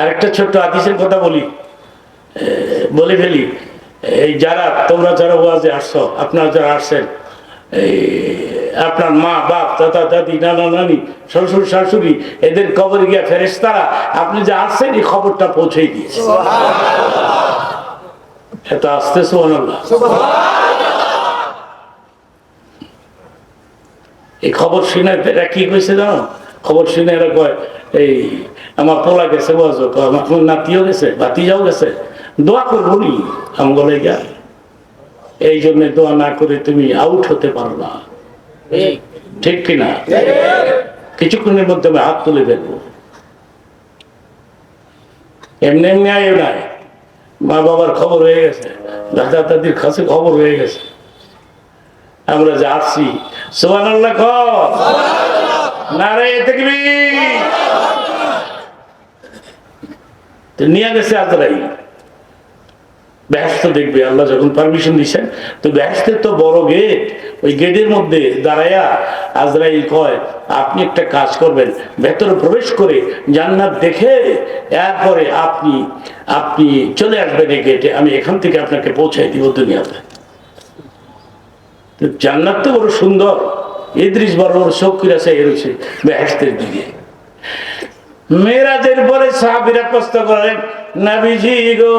আরেকটা ছোট্ট আদিসের কথা বলি। বলে ফেলি। এই যারা তোমরা যারা ওয়াজে আসছো আপনারা যারা আসছেন এই আপনার মা বাপ দাদা দাদি নানা নানি শ্বশুর শাশুড়ি এদের কবরে গিয়া ফেরেস্তারা আপনি যে আসছেন এই খবরটা পৌঁছেই দিয়েছে। এত আসতে এই খবর শুনে এরা কি কইছে জানো? খবর শুনে এরা কয় এই আমার পোলা গেছে বাজো আমার নাতিও গেছে ভাতিজাও গেছে। দোয়া করব নি? আমি বলে গা এই জন্য দোয়া না করে তুমি আউট হতে পারো না। ঠিক। কিনা কিছুক্ষণের মধ্যে আমি হাত তুলে দেখব। এমনি এমনি আয়ও নাই। মা বাবার খবর হয়ে গেছে দাদা দাদির কাছে খবর হয়ে গেছে। আমরা যে আসছি সোহান আল্লাহ নিয়ে গেছে ব্যস্ত দেখবে, আল্লাহ যখন পারমিশন দিচ্ছেন তো ব্যস্তের তো বড় গেট ওই গেটের মধ্যে দাঁড়াইয়া আজরাইল কয়, আপনি একটা কাজ করবেন, ভেতরে প্রবেশ করে জান্নাত দেখে এরপরে আপনি আপনি চলে আসবেন এই গেটে আমি এখান থেকে আপনাকে পৌঁছাই দিব দুনিয়াতে। জান্নাত তো বড় সুন্দর। ইদ্রিস বড় শক্তির আছে এরছে বেহেস্তের দিকে। মেয়েরাজের পরে সাহাবিরা প্রশ্ন করেন, নাবিজি গো,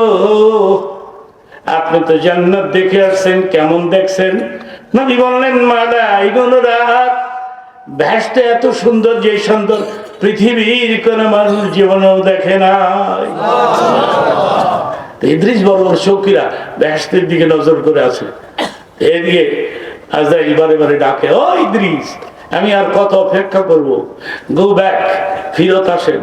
আপনি তো জান্নাত দেখে আসছেন, কেমন দেখছেন? নবী বললেন মালা রাত ভ্যাসটা এত সুন্দর যে সুন্দর পৃথিবীর কোন মানুষ জীবনেও দেখে তো ইদ্রিস বড় শৌকিরা ভ্যাসতের দিকে নজর করে আছে। এদিকে আজরাইল বারে বারে ডাকে, ও ইদ্রিস, আমি আর কত অপেক্ষা করব? গো ব্যাক ফিরত আসেন।